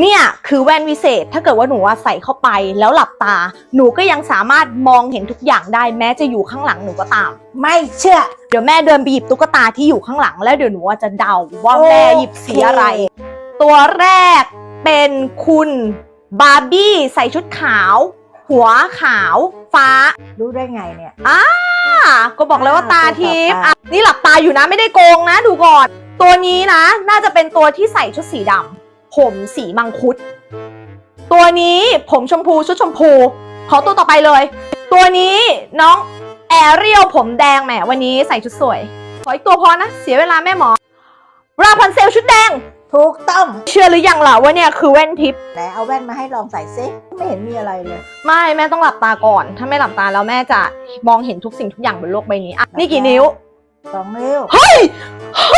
เนี่ยคือแว่นวิเศษถ้าเกิดว่าหนูว่าใส่เข้าไปแล้วหลับตา หนูก็ยังสามารถมองเห็นทุกอย่างได้แม้จะอยู่ข้างหลังหนูก็ตาม ไม่เชื่อ เดี๋ยวแม่เดินไปหยิบตุ๊กตาที่อยู่ข้างหลังแล้วเดี๋ยวหนูว่าจะเดาว่าโอเคแม่หยิบสีอะไร ตัวแรกเป็นคุณบาร์บี้ใส่ชุดขาว หัวขาว ฟ้า รู้ได้ไงเนี่ยอ่าก็บอกเลยว่าตาทิพย์อ่าอะนี่หลับตาอยู่นะไม่ได้โกงนะ ดูก่อน ตัวนี้นะ น่าจะเป็นตัวที่ใส่ชุดสีดำ ผมสีมังคุด ตัวนี้ผมชมพูชุดชมพู ขอตัวต่อไปเลย ตัวนี้น้องแอเรียลผมแดงแหมวันนี้ใส่ชุดสวย ขออีกตัวพอนะ เสียเวลาแม่หมอ ราพันเซลชุดแดง ถูกต้องเชื่อหรือยังล่ะว่าเนี่ยคือแว่นทิพย์ไหนเอาแว่นมาให้ลองใส่ซิไม่เห็นมีอะไรเลย ไม่แม่ต้องหลับตาก่อน ถ้าไม่หลับตาแล้วแม่จะมองเห็นทุกสิ่งทุกอย่างบนโลกใบนี้อะนี่กี่นิ้วสองนิ้ว เฮ้ยเฮ้